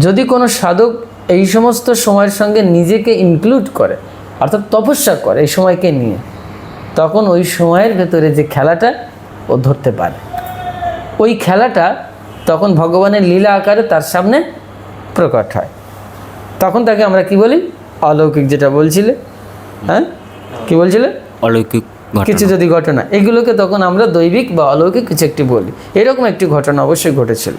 যদি কোনো সাধক এই সমস্ত সময়ের সঙ্গে নিজেকে ইনক্লুড করে অর্থাৎ তপস্যা করে এই সময়কে নিয়ে তখন ওই সময়ের ভেতরে যে খেলাটা ও ধরতে পারে। ওই খেলাটা তখন ভগবানের লীলা আকারে তার সামনে প্রকট হয়। তখন তাকে আমরা কি বলি? অলৌকিক যেটা বলছিলে হ্যাঁ? কি বলছিলে? অলৌকিক কিছু যদি ঘটনা। এগুলোকে তখন আমরা দৈবিক বা অলৌকিক কিছু একটি বলি। এরকম একটি ঘটনা অবশ্যই ঘটেছিল।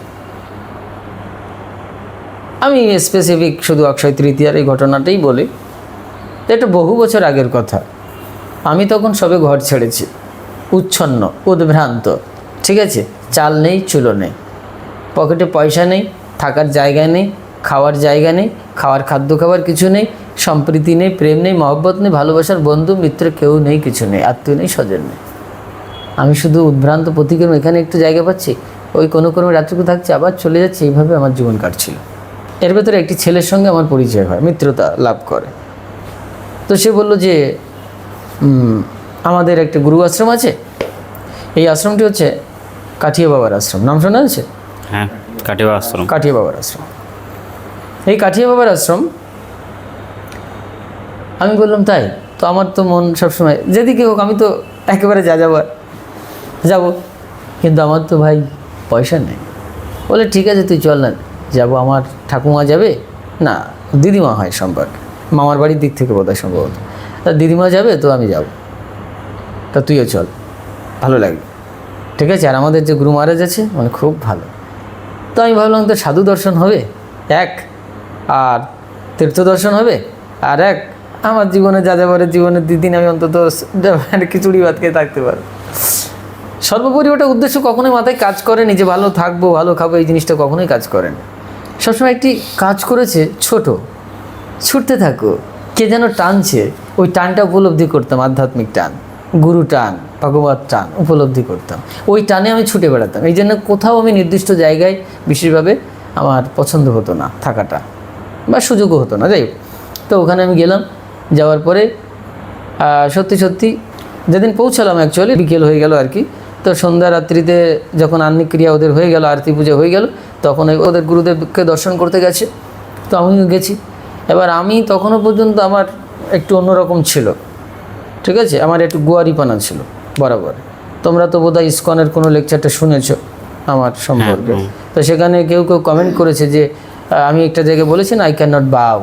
আমি স্পেসিফিক শুধু অক্ষয় তৃতীয়ার এই ঘটনাটাই বলি। এটা বহু বছর আগের কথা। আমি তখন সবে ঘর ছেড়েছি। উচ্ছন্ন, উদ্ভ্রান্ত। ঠিক আছে? চাল নেই, চুলো নেই। পকেটে পয়সা নেই, থাকার জায়গা নেই, খাওয়ার জায়গা নেই, খাওয়ার খাদ্য খাবার কিছু নেই, সম্প্রীতি নেই, প্রেম নেই, মহব্বত নেই, ভালোবাসার বন্ধু, মিত্র কেউ নেই, কিছু নেই, আত্মীয় নেই, স্বজন নেই। আমি শুধু উদ্ভ্রান্ত প্রতিক্রম এখানে একটু জায়গা পাচ্ছি, ওই কোনো কোনো রাত্রিকু থাকছে, আবার চলে যাচ্ছে, এইভাবে আমার জীবন কাটছিল। এর ভেতরে একটি ছেলের সঙ্গে আমার পরিচয় হয় মিত্রতা লাভ করে। তো সে বলল যে আমাদের একটা গুরু আশ্রম আছে। এই আশ্রমটি হচ্ছে কাঠিয়া বাবার আশ্রম। নাম শোনা আছে হ্যাঁ কাটিবা আশ্রম। কাঠিয়া বাবার আশ্রম। এই কাঠিয়া বাবার আশ্রম আমি বললাম তাই? তো আমার তো মন সবসময় যেদিকে হোক আমি তো একেবারে যা যাবার যাব। কিন্তু আমার তো ভাই পয়সা নেই। বলে ঠিক আছে তুই চল না। যাব আমার ঠাকুমা যাবে? না, দিদিমা হয় সম্পর্ক মামার বাড়ির দিক থেকে বোধ হয় সম্ভবত তা দিদিমা যাবে তো আমি যাব। তা তুইও চল। ভালো লাগবে। ঠিক আছে, আর আমাদের যে গুরু মহারাজ আছে মানে খুব ভালো। তো আমি ভাবলাম তো সাধু দর্শন হবে? এক। আর তীর্থ দর্শন হবে? আর এক। আমার জীবনে যা যাবারের জীবনের দুদিন আমি অন্তত খিচুড়ি ভাত খেয়ে থাকতে পারব। সর্বোপরি ওটা উদ্দেশ্য কখনোই মাথায় কাজ করেনি যে ভালো থাকব, ভালো খাব, এই জিনিসটা কখনোই কাজ করেন। সবসময় একটি কাজ করেছে ছোট। ছুটতে থাকো। কে যেন টানছে। ওই টানটা উপলব্ধি করতাম, আধ্যাত্মিক টান। গুরু টান, ভগবত টান উপলব্ধি করতাম। ওই টানে আমি ছুটে বেড়াতাম। এই জন্য কোথাও আমি নির্দিষ্ট জায়গায় বিশেষভাবে আমার পছন্দ হতো না থাকাটা বা সুযোগও হতো না। যাই তো ওখানে আমি গেলাম। যাওয়ার পরে সত্যি সত্যি যেদিন পৌঁছালাম অ্যাকচুয়ালি বিকেল হয়ে গেল আর কি। তো সন্ধ্যা রাত্রিতে যখন আহ্নিক ক্রিয়া ওদের হয়ে গেল, আরতি পুজো হয়ে গেল তখন ওদের গুরুদেবকে দর্শন করতে গেছে। তো আমিও গেছি। এবার আমি তখনও পর্যন্ত আমার একটু অন্যরকম ছিল। ঠিক আছে? আমার একটু গুয়ারিপানা ছিল বরাবর। তোমরা তো বোধহয় ইসকনের কোনো লেকচারটা শুনেছ আমার সম্পর্কে। তো সেখানে কেউ কেউ কমেন্ট করেছে যে আমি একটা জায়গায় বলেছি না I can not bow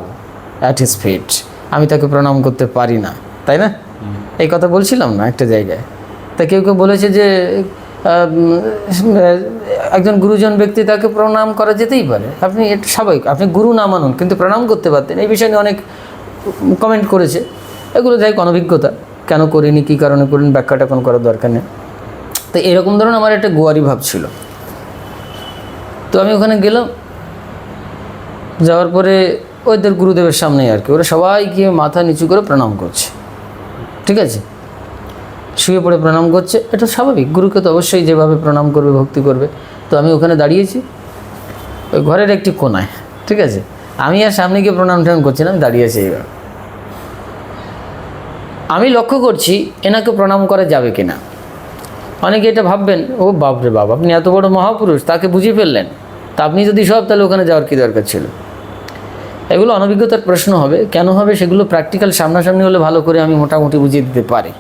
at his feet আমি তাকে প্রণাম করতে পারি না। তাই না? এই কথা বলছিলাম না একটা জায়গায়। তা কেউ কেউ বলেছে যে একজন গুরুজন ব্যক্তি তাকে প্রণাম করা যেতেই পারে। আপনি এটা, স্বাভাবিক, আপনি গুরু না মানুন, কিন্তু প্রণাম করতে পারতেন। এই বিষয়ে নিয়ে অনেক কমেন্ট করেছে। এগুলো যাই অনভিজ্ঞতা। কেন করিনি, কী কারণে করিনি, ব্যাখ্যাটা কোনো করার দরকার নেই। তো এরকম ধরুন আমার একটা গোয়ারি ভাব ছিল। তো আমি ওখানে গেলাম। যাওয়ার পরে ওদের গুরুদেবের সামনেই আর কি। ওরা সবাই গিয়ে মাথা নিচু করে প্রণাম করছে। ঠিক আছে? শুয়ে পড়ে প্রণাম করছে। এটা স্বাভাবিক। গুরুকে তো অবশ্যই যেভাবে প্রণাম করবে, ভক্তি করবে। তো আমি ওখানে দাঁড়িয়েছি। ওই ঘরের একটি কোনায়, ঠিক আছে? আমি আর সামনে গিয়ে প্রণাম ট্রাম করছি না, আমি দাঁড়িয়ে আছি এইবার। আমি লক্ষ্য করছি, এনাকে প্রণাম করা যাবে কি না অনেকে এটা ভাববেন, ও বাপরে বাপ, আপনি এত বড় মহাপুরুষ, তাকে বুঝিয়ে ফেললেন। তা আপনি যদি সব, তাহলে ওখানে যাওয়ার কী দরকার ছিল? এগুলো অনভিজ্ঞতার প্রশ্ন হবে। কেন হবে সেগুলো প্র্যাকটিক্যাল সামনাসামনি হলে ভালো করে আমি মোটামুটি বুঝিয়ে দিতে পারি।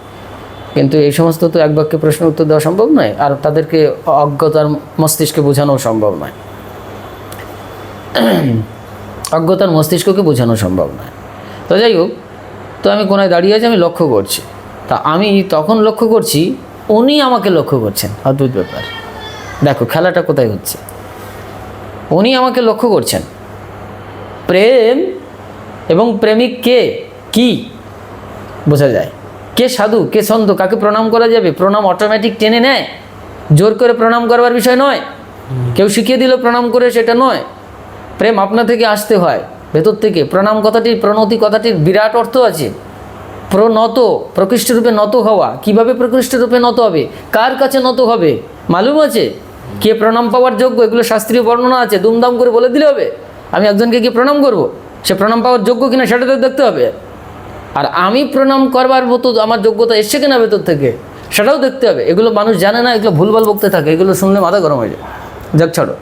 কিন্তু এই সমস্ত তো এক বাক্যে প্রশ্ন উত্তর দেওয়া সম্ভব নয়, আর তাদেরকে অজ্ঞতার মস্তিষ্কে বোঝানো সম্ভব নয়। অজ্ঞতার মস্তিষ্ককে বোঝানো সম্ভব নয়। তো যাই হোক, তো আমি কোনায় দাঁড়িয়ে আছি, আমি লক্ষ্য করছি। তা আমি তখন লক্ষ্য করছি, উনি আমাকে লক্ষ্য করছেন। অদ্ভুত ব্যাপার। দেখো, খেলাটা কোথায় হচ্ছে? উনি আমাকে লক্ষ্য করছেন। প্রেম এবং প্রেমিক কে? কি? বোঝা যায়। কে সাধু, কে সন্ত কাকে প্রণাম করা যাবে? প্রণাম অটোমেটিক টেনে নেয়। জোর করে প্রণাম করবার বিষয় নয়। কেউ শিখিয়ে দিল প্রণাম করে সেটা নয়। প্রেম আপনা থেকে আসতে হয়, ভেতর থেকে। প্রণাম কথাটির, প্রণতি কথাটির বিরাট অর্থ আছে। প্রনত প্রকৃষ্ট রূপে নত হওয়া। কীভাবে প্রকৃষ্ট রূপে নত হবে? কার কাছে নত হবে? মালুম আছে? কে প্রণাম পাওয়ার যোগ্য? এগুলো শাস্ত্রীয় বর্ণনা আছে। দুমদাম করে বলে দিলে হবে। আমি একজনকে কি প্রণাম করব। সে প্রণাম পাওয়ার যোগ্য কিনা সেটা তো দেখতে হবে। আর আমি প্রণাম করবার মতো আমার যোগ্যতা এসছে কিনা ভেতর থেকে, সেটাও দেখতে হবে। এগুলো মানুষ জানে না, এগুলো ভুলভাল বকতে থাকে, এগুলো শুনলে মাথা গরম হয়ে যায়। যাক, ছাড়ো।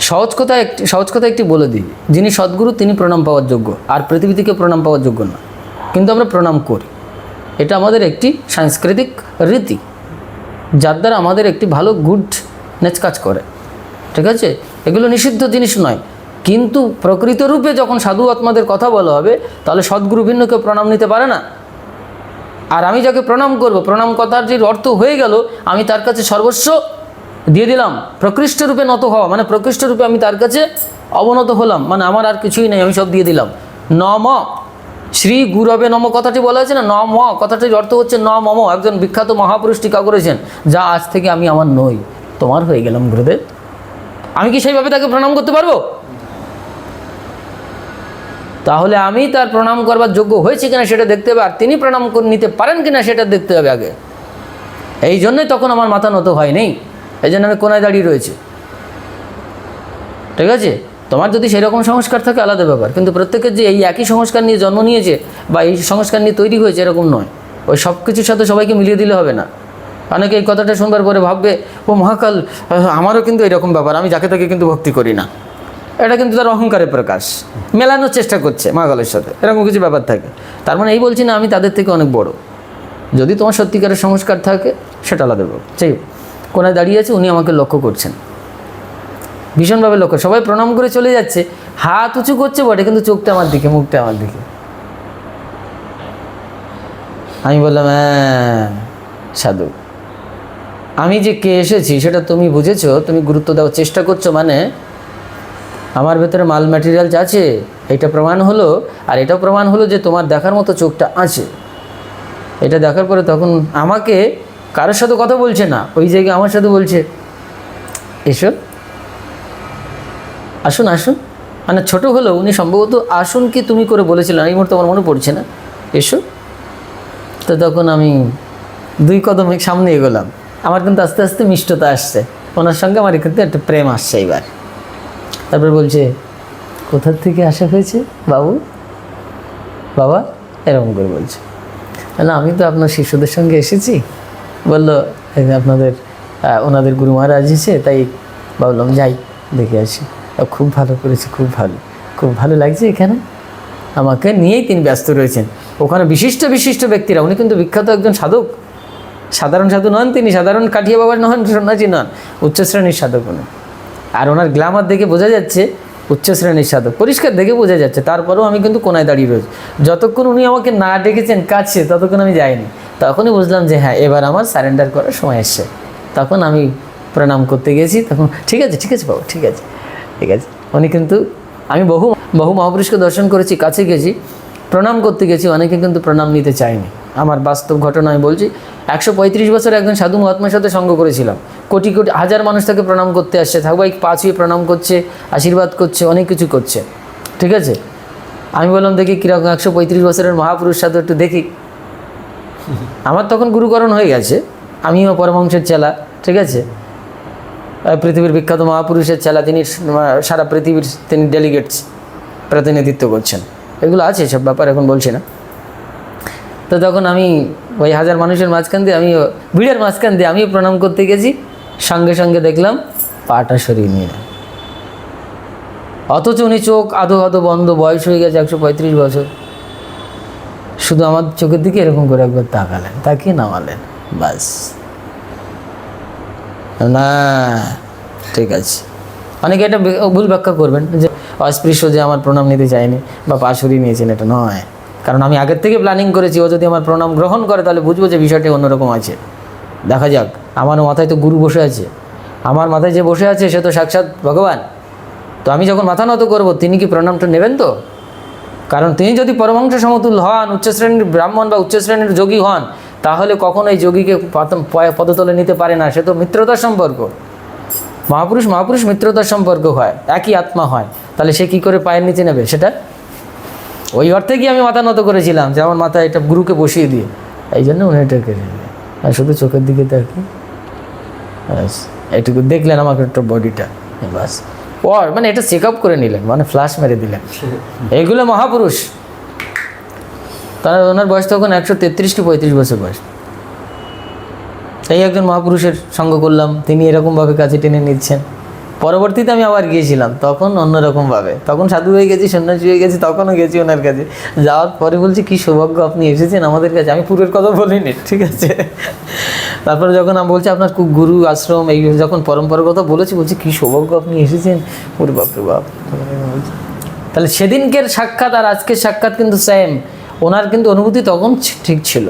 সহজ কথা একটি, সহজ কথা একটি বলে দিই। যিনি সদ্গুরু, তিনি প্রণাম পাওয়ার যোগ্য। আর পৃথিবী থেকে প্রণাম পাওয়ার যোগ্য না। কিন্তু আমরা প্রণাম করি। এটা আমাদের একটি সাংস্কৃতিক রীতি, যার দ্বারা আমাদের একটি ভালো গুডনেস কাজ করে। ঠিক আছে? এগুলো নিষিদ্ধ জিনিস নয়। কিন্তু প্রকৃত রূপে যখন সাধু আত্মাদের কথা বলা হবে, তাহলে সদ্গুরু ভিন্ন কেউ প্রণাম নিতে পারে না। আর আমি যাকে প্রণাম করব, প্রণাম কথার যে অর্থ হয়ে গেল, আমি তার কাছে সর্বস্ব দিয়ে দিলাম। প্রকৃষ্ট রূপে নত হওয়া মানে প্রকৃষ্ট রূপে আমি তার কাছে অবনত হলাম মানে আমার আর কিছুই নেই, আমি সব দিয়ে দিলাম। নম, শ্রী গুরবে নম, কথাটি বলা হয়েছে না? নম, কথাটির অর্থ হচ্ছে ন মম একজন বিখ্যাত মহাপুরুষ টিকা করেছেন, যা আজ থেকে আমি আমার নই। তোমার হয়ে গেলাম, গুরুদেব। আমি কি সেইভাবে তাকে প্রণাম করতে পারব? তাহলে আমি তার প্রণাম করবার যোগ্য হয়েছে কিনা সেটা দেখতে হবে, আর তিনি প্রণাম নিতে পারেন কিনা সেটা দেখতে হবে আগে। এই জন্যই তখন আমার মাথা নত হয় নেই। এই জন্য আমি কোনায় দাঁড়িয়ে রয়েছে। ঠিক আছে? তোমার যদি সেরকম সংস্কার থাকে, আলাদা ব্যাপার। কিন্তু প্রত্যেকের যে এই একই সংস্কার নিয়ে জন্ম নিয়েছে বা এই সংস্কার নিয়ে তৈরি হয়েছে, এরকম নয়। ওই সব কিছুর সাথে সবাইকে মিলিয়ে দিলে হবে না। অনেকে এই কথাটা শুনবার পরে ভাববে, ও মহাকাল আমারও কিন্তু এরকম ব্যাপার। আমি যাকে তাকে কিন্তু ভক্তি করি না। এটা কিন্তু তার অহংকারের প্রকাশ। মেলানোর চেষ্টা করছে মহাকালের সাথে। এরকম কিছু ব্যাপার থাকে। তার মানে এই বলছি না, আমি তাদের থেকে অনেক বড়। যদি তোমার সত্যিকারের সংস্কার থাকে, সেটা আলাদা ব্যাপার। যাই কোনায় দাঁড়িয়ে আছে, উনি আমাকে লক্ষ্য করছেন। ভীষণভাবে লক্ষ্য। সবাই প্রণাম করে চলে যাচ্ছে। হাত উঁচু করছে বটে, কিন্তু চোখটা আমার দিকে, মুখটা আমার দিকে। আমি বললাম হ্যাঁ সাধু। আমি যে কে এসেছি, সেটা তুমি বুঝেছ? তুমি গুরুত্ব দেওয়ার চেষ্টা করছ মানে আমার ভেতরে মাল ম্যাটেরিয়াল আছে, এটা প্রমাণ হলো, আর এটাও প্রমাণ হলো যে তোমার দেখার মতো চোখটা আছে। এটা দেখার পরে তখন আমাকে কারোর সাথে কথা বলছে না, ওই জায়গায় আমার সাথে বলছে, এসো, আসুন আসুন। মানে ছোট হলেও উনি সম্ভবত আসুন কি তুমি করে বলেছিলেন এই মুহূর্তে আমার মনে পড়ছে না। এসো। তো তখন আমি দুই কদম সামনে এগোলাম। আমার কিন্তু আস্তে আস্তে মিষ্টতা আসছে। ওনার সঙ্গে আমার কিন্তু একটা প্রেম আসছে এবার। তারপর বলছে, কোথার থেকে আসা হয়েছে, বাবু? বাবা, এরকম করে বলছে। না আমি তো আপনার শিশুদের সঙ্গে এসেছি। বলল আপনাদের ওনাদের গুরু মহারাজ এসে তাই ভাবলাম যাই, দেখে আসি। খুব ভালো করেছে, খুব ভালো খুব ভালো লাগছে এখানে। আমাকে নিয়েই তিনি ব্যস্ত রয়েছেন। ওখানে বিশিষ্ট বিশিষ্ট ব্যক্তিরা, উনি কিন্তু বিখ্যাত একজন সাধক। সাধারণ সাধু নন তিনি, সাধারণ কাঠিয়া বাবার নন সন্ন্যাসী নন উচ্চ শ্রেণির সাধক উনি। আর ওনার গ্ল্যামার দেখে বোঝা যাচ্ছে উচ্চ শ্রেণির সাধক। পরিষ্কার দেখে বোঝা যাচ্ছে, তারপরেও আমি কিন্তু কোনায় দাঁড়িয়ে রয়েছি। যতক্ষণ উনি আমাকে না ডেকেছেন কাছে, ততক্ষণ আমি যাইনি। তখনই বুঝলাম যে হ্যাঁ এবার আমার সারেন্ডার করার সময় এসছে। তখন আমি প্রণাম করতে গেছি, তখন ঠিক আছে ঠিক আছে বাবু, ঠিক আছে ঠিক আছে। উনি কিন্তু, আমি বহু বহু মহাপুরুষকে দর্শন করেছি, কাছে গেছি, প্রণাম করতে গেছি, অনেকে কিন্তু প্রণাম নিতে চায়নি। আমার বাস্তব ঘটনা আমি বলছি, একশো পঁয়ত্রিশ বছর একজন সাধু মহাত্মার সাথে সঙ্গ করেছিলাম। কোটি কোটি হাজার মানুষ তাকে প্রণাম করতে আসছে থাকবাই পা ছুঁয়ে প্রণাম করছে, আশীর্বাদ করছে, অনেক কিছু করছে। ঠিক আছে? আমি বললাম, দেখি কীরকম একশো পঁয়ত্রিশ বছরের মহাপুরুষ সাধু একটু দেখি। আমার তখন গুরুকরণ হয়ে গেছে, আমিও পরমহংসের চেলা, ঠিক আছে? পৃথিবীর বিখ্যাত মহাপুরুষের চেলা, তিনি সারা পৃথিবীর তিনি ডেলিগেটস প্রতিনিধিত্ব করছেন। এগুলো আছে, সব ব্যাপার এখন বলছি না। তো তখন আমি ওই হাজার মানুষের মাঝখান দিয়ে আমি ভিড়ের মাঝখান দিয়ে আমিও প্রণাম করতে গেছি। সঙ্গে সঙ্গে দেখলাম পাটা সরিয়ে নিয়ে অথচ উনি চোখ আধো আধো বন্ধ, বয়স হয়ে গেছে একশো পঁয়ত্রিশ বছর। শুধু আমার চোখের দিকে এরকম করে একবার তাকালেন, তাকিয়ে নামালেন, বাস। না, ঠিক আছে। অনেকে এটা ভুল ব্যাখ্যা করবেন যে অস্পৃশ্য যে আমার প্রণাম নিতে চায়নি বা পা সরিয়ে নিয়েছেন, এটা নয়। কারণ আমি আগের থেকে প্ল্যানিং করেছি, ও যদি আমার প্রণাম গ্রহণ করে, তাহলে বুঝব যে বিষয়টি অন্যরকম আছে। দেখা যাক। আমার মাথায় তো গুরু বসে আছে। আমার মাথায় যে বসে আছে, সে তো সাক্ষাৎ ভগবান। তো আমি যখন মাথা নত করব, তিনি কি প্রণামটা নেবেন তো? কারণ তিনি যদি পরমাংশ সমতুল হন উচ্চশ্রেণীর ব্রাহ্মণ বা উচ্চ শ্রেণির যোগী হন, তাহলে কখনো এই যোগীকে পদতলে নিতে পারে না। সে তো মিত্রতার সম্পর্ক। মহাপুরুষ মহাপুরুষ মিত্রতার সম্পর্ক হয়, একই আত্মা হয়। তাহলে সে কি করে পায়ের নিচে নেবে সেটা? ওই অর্থে কি আমি মাথা নত করেছিলাম যে আমার মাথায় এটা গুরুকে বসিয়ে দিয়ে। এই জন্য উনি এটা কেড়ে নিলেন। আর শুধু চোখের দিকে তাকি ব্যাস এটুকু দেখলেন আমাকে একটা বডিটা বাস ও মানে এটা চেক আপ করে নিলেন মানে ফ্লাশ মেরে দিলেন। এগুলো মহাপুরুষ। তারা ওনার বয়স তখন একশো তেত্রিশ কি পঁয়ত্রিশ বছর বয়স। এই একজন মহাপুরুষের সঙ্গ করলাম তিনি এরকমভাবে কাছে টেনে নিচ্ছেন। পরবর্তীতে আমি আবার গিয়েছিলাম, তখন অন্যরকম ভাবে তখন সাধু হয়ে গেছি, সন্ন্যাসী হয়ে গেছি, তখনও গেছি ওনার কাছে। যাওয়ার পরে বলছি, কি সৌভাগ্য আপনি এসেছেন আমাদের কাছে। আমি পুরের কথা বলিনি, ঠিক আছে? তারপরে যখন আমি বলছি, আপনার গুরু আশ্রম, এই যখন পরম্পরার কথা বলেছি, বলছি, কি সৌভাগ্য আপনি এসেছেন? ওরে বাপরে বাপ। তাহলে সেদিনকের সাক্ষাৎ আর আজকের সাক্ষাৎ কিন্তু সেম ওনার কিন্তু অনুভূতি তখন ঠিক ছিল।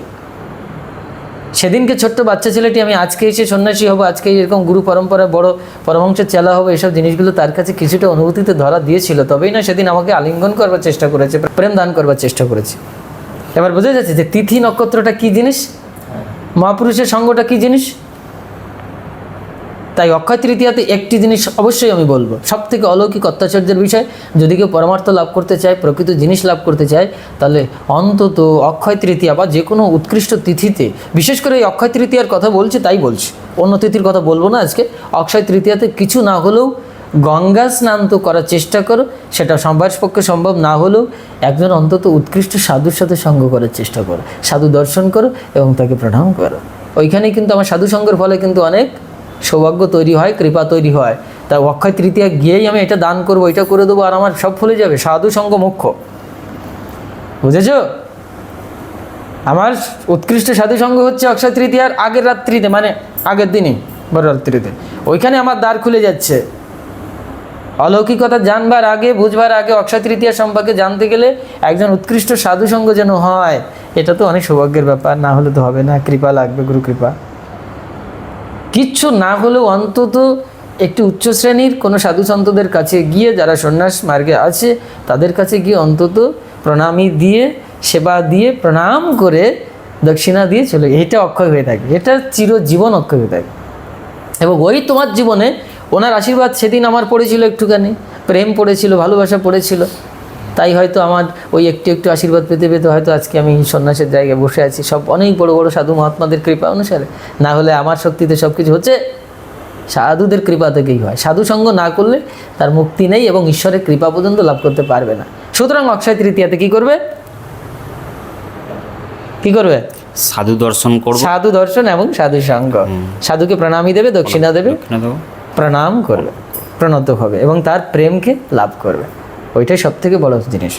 সেদিনকে ছোট্ট বাচ্চা ছেলেটি, আমি আজকে এসে সন্ন্যাসী হব, আজকে এরকম গুরু পরম্পরা বড় পরমহংসের চেলা হব, এসব জিনিসগুলো তার কাছে কিছুটা অনুভূতিতে ধরা দিয়েছিল। তবেই না সেদিন আমাকে আলিঙ্গন করবার চেষ্টা করেছে, প্রেম দান করবার চেষ্টা করেছে। এবার বোঝা যাচ্ছে যে তিথি নক্ষত্রটা কি জিনিস? মহাপুরুষের সঙ্গটা কি জিনিস? তাই অক্ষয় তৃতীয়াতে একটি জিনিস অবশ্যই আমি বলব। সব থেকে অলৌকিক অত্যাচার্যের বিষয়, যদি কেউ পরমার্থ লাভ করতে চায়, প্রকৃত জিনিস লাভ করতে চায়, তাহলে অন্তত অক্ষয় তৃতীয়া বা যে কোনো উৎকৃষ্ট তিথিতে, বিশেষ করে এই অক্ষয় তৃতীয়ার কথা বলছি, তাই বলছি। অন্য তিথির কথা বলব না আজকে। অক্ষয় তৃতীয়াতে কিছু না হলেও গঙ্গা স্নান তো করার চেষ্টা করো, সেটা সবার পক্ষে সম্ভব না হলেও একজন অন্তত উৎকৃষ্ট সাধুর সাথে সঙ্গ করার চেষ্টা করো। সাধু দর্শন করো এবং তাকে প্রণাম করো। ওইখানেই কিন্তু আমার সাধু সঙ্গের ফলে কিন্তু অনেক সৌভাগ্য তৈরি হয়, কৃপা তৈরি হয়। তাই অক্ষয় তৃতীয়া গিয়েই আমি এটা দান করব, এটা করে দেবো আর আমার সব ফলে যাবে, সাধু, সঙ্গ মুখ্য বুঝেছ? আমার উৎকৃষ্ট সাধু, সঙ্গ হচ্ছে অক্ষয় তৃতীয়ার আগের রাত্রিতে মানে আগের দিনই, বড় রাত্রিতে। ওইখানে আমার দ্বার খুলে যাচ্ছে। অলৌকিকতা জানবার আগে, বুঝবার আগে অক্ষয় তৃতীয়া সম্পর্কে জানতে গেলে একজন উৎকৃষ্ট সাধু, সঙ্গ যেন হয়, এটা তো অনেক সৌভাগ্যের ব্যাপার, না হলে তো হবে না। কৃপা লাগবে গুরু কৃপা কিচ্ছু না হলেও অন্তত একটি উচ্চ শ্রেণির কোনো সাধু সন্তদের কাছে গিয়ে যারা সন্ন্যাস মার্গে আছে, তাদের কাছে গিয়ে অন্তত প্রণামী দিয়ে, সেবা দিয়ে, প্রণাম করে দক্ষিণা দিয়ে চলে এটা অক্ষয় হয়ে থাকে, এটা চিরজীবন অক্ষয় হয়ে থাকে। এবং ওই তোমার জীবনে ওনার আশীর্বাদ সেদিন আমার পড়েছিল একটুখানি, প্রেম পড়েছিল, ভালোবাসা পড়েছিল তাই হয়তো আমার ওই একটু একটু আশীর্বাদ পেতে পেতে হয়তো আজকে আমি সন্ন্যাসের জায়গায় বসে আছি। সব অনেক বড় বড় সাধু মহাত্মাদের কৃপা অনুসারে। না হলে আমার শক্তিতে সব কিছু হচ্ছে সাধুদের কৃপা থেকেই হয়। সাধু সঙ্গ না করলে তার মুক্তি নেই এবং ঈশ্বরের কৃপা পর্যন্ত লাভ করতে পারবে না। সুতরাং অক্ষয় তৃতীয়াতে কি করবে? কি করবে? সাধু দর্শন করবে। সাধু দর্শন এবং সাধু সঙ্গ। সাধুকে প্রণামই দেবে দক্ষিণা দেবে। প্রণাম করবে প্রণত হবে এবং তার প্রেমকে লাভ করবে। ওইটাই সব থেকে বড় জিনিস।